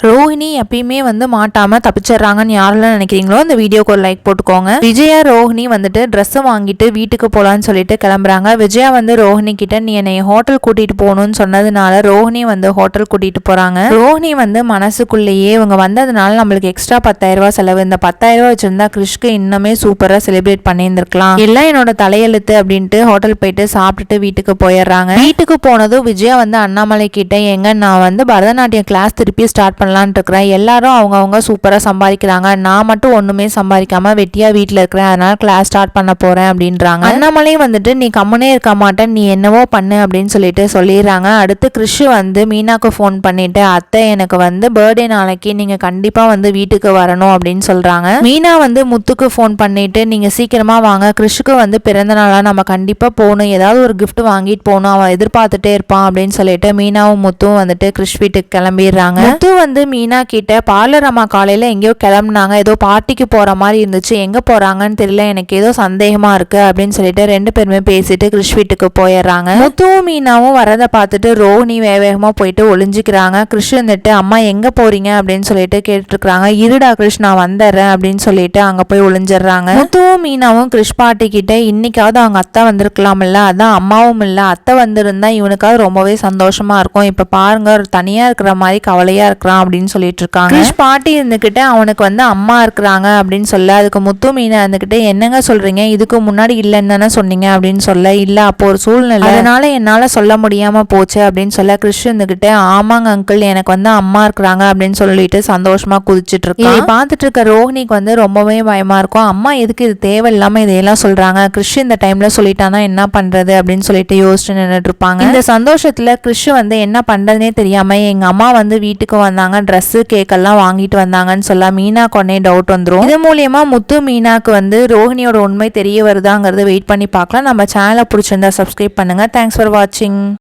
ரோஹிணி எப்பயுமே வந்து மாட்டாம தப்பிச்சிடுறாங்கன்னு யாரெல்லாம் நினைக்கிறீங்களோ அந்த வீடியோக்கு ஒரு லைக் போட்டுக்கோங்க. விஜயா ரோஹிணி வந்துட்டு ட்ரெஸ் வாங்கிட்டு வீட்டுக்கு போலான்னு சொல்லிட்டு கிளம்புறாங்க. விஜயா வந்து ரோஹிணி கிட்ட நீ என்னை ஹோட்டல் கூட்டிட்டு போகணும்னு சொன்னதுனால ரோஹிணி வந்து ஹோட்டல் கூட்டிட்டு போறாங்க. ரோஹிணி வந்து மனசுக்குள்ளேயே இவங்க வந்ததுனால நம்மளுக்கு எக்ஸ்ட்ரா பத்தாயிரம் ரூபாய் செலவு. இந்த பத்தாயிரம் ரூபாய் வச்சிருந்தா கிறிஷ்க்கு இன்னுமே சூப்பரா செலிப்ரேட் பண்ணியிருந்திருக்கலாம். எல்லாம் என்னோட தலையெழுத்து அப்படின்ட்டு ஹோட்டல் போயிட்டு சாப்பிட்டுட்டு வீட்டுக்கு போயிடுறாங்க. வீட்டுக்கு போனதும் விஜயா வந்து அண்ணாமலை கிட்ட எங்க நான் வந்து பரதநாட்டியம் கிளாஸ் திருப்பி ஸ்டார்ட் பண்ணலான்ட்டு இருக்கிறேன் எல்லாரும் அவங்கவுங்க சூப்பராக சம்பாதிக்கிறாங்க. நான் மட்டும் ஒன்றுமே சம்பாதிக்காமல் வெட்டியாக வீட்டில் இருக்கிறேன். அதனால் கிளாஸ் ஸ்டார்ட் பண்ண போகிறேன் அப்படின்றாங்க. அண்ணாமலையும் வந்துட்டு நீ கம்முனே இருக்க மாட்டேன். நீ என்னவோ பண்ணு அப்படின்னு சொல்லிட்டு சொல்லிடுறாங்க. அடுத்து கிறிஷு வந்து மீனாக்கு ஃபோன் பண்ணிட்டு அத்தை எனக்கு வந்து பர்த்டே நாளைக்கு நீங்கள் கண்டிப்பாக வந்து வீட்டுக்கு வரணும் அப்படின்னு சொல்கிறாங்க மீனா வந்து முத்துக்கு ஃபோன் பண்ணிட்டு நீங்கள் சீக்கிரமாக வாங்க. கிறிஷுக்கு வந்து பிறந்த நாளாக நம்ம கண்டிப்பாக போகணும். ஏதாவது ஒரு கிஃப்ட் வாங்கிட்டு போகணும். அவன் எதிர்பார்த்துட்டே இருப்பான் அப்படின்னு சொல்லிட்டு மீனாவும் முத்துவும் வந்துட்டு கிறிஷ் வீட்டுக்கு கிளம்பிடுறாங்க. முத்து வந்து மீனா கிட்ட பார்லர் அம்மா காலையில் எங்கேயோ கிளம்புனாங்க. ஏதோ பார்ட்டிக்கு போகிற மாதிரி இருந்துச்சு. எங்கே போகிறாங்கன்னு தெரியல. எனக்கு ஏதோ சந்தேகமாக இருக்குது அப்படின்னு சொல்லிட்டு ரெண்டு பேருமே பேசிட்டு கிறிஷ் வீட்டுக்கு போயிடுறாங்க. முத்துவும் மீனாவும் வரதை பார்த்துட்டு ரோனி வேக போயிட்டு ஒளிஞ்சிக்கிறாங்க. கிறிஷ் வந்துட்டு அம்மா எங்கே போகிறீங்க அப்படின்னு சொல்லிட்டு கேட்டுருக்குறாங்க. இருடா கிறிஷ் நான் வந்துடுறேன் அப்படின்னு சொல்லிட்டு அங்கே போய் ஒளிஞ்சிடுறாங்க. முத்துவும் மீனாவும் கிறிஷ் பாட்டி கிட்ட இன்னைக்காவது அவங்க அத்தை வந்திருக்கலாமில்ல அதான் அம்மாவும் இல்லை. அத்தை வந்திருந்தா இவனுக்காவது ரொம்பவே சந்தோஷமாக இருக்கும். இப்போ பாருங்க ஒரு இருக்கிற மாதிரி கவலையாக இருக்கிறான் அப்படின்னு சொல்லிட்டு இருக்காங்க கிறிஷ் பாட்டி இருந்துகிட்டு அவனுக்கு வந்து அம்மா இருக்கிறாங்க அப்படின்னு சொல்ல அதுக்கு முத்து மீனா இருந்துகிட்டு என்னங்க சொல்றீங்க? இதுக்கு முன்னாடி இல்லைன்னு தானே சொன்னீங்க? அப்படின்னு சொல்ல இல்ல அப்போ ஒரு சூழ்நிலை. அதனால என்னால சொல்ல முடியாம போச்சு அப்படின்னு சொல்ல கிறிஷ் இருந்துகிட்டு ஆமாங்க அங்கிள் எனக்கு வந்து அம்மா இருக்கிறாங்க அப்படின்னு சொல்லிட்டு சந்தோஷமா குதிச்சிட்டு இருக்கான் இதை பார்த்துட்டு இருக்க ரோஹினிக்கு வந்து ரொம்பவே பயமா இருக்கும். அம்மா எதுக்கு இது தேவையில்லாம இதையெல்லாம் சொல்றாங்க? கிறிஷ் இந்த டைம்ல சொல்லிட்டானா என்ன பண்றது? அப்படின்னு சொல்லிட்டு யோசிச்சு நின்றுட்டு இருப்பாங்க இந்த சந்தோஷத்துல கிறிஷ் வந்து என்ன பண்றதுனே தெரியாம எங்க அம்மா வந்து வீட்டுக்கு வந்தாங்க Dress ட்ரெஸ்ஸு கேக்கெல்லாம் வாங்கிட்டு வந்தாங்கன்னு சொல்ல மீனா கொன்னே டவுட் வந்துடும் இது மூலியமா முத்து மீனாக்கு வந்து ரோஹிணியோட உண்மை தெரிய வருதாங்கிறத வெயிட் பண்ணி பார்க்கலாம். நம்ம சேனலை பிடிச்சிருந்தா சப்ஸ்கிரைப் பண்ணுங்க. தேங்க்ஸ் ஃபார் வாட்சிங்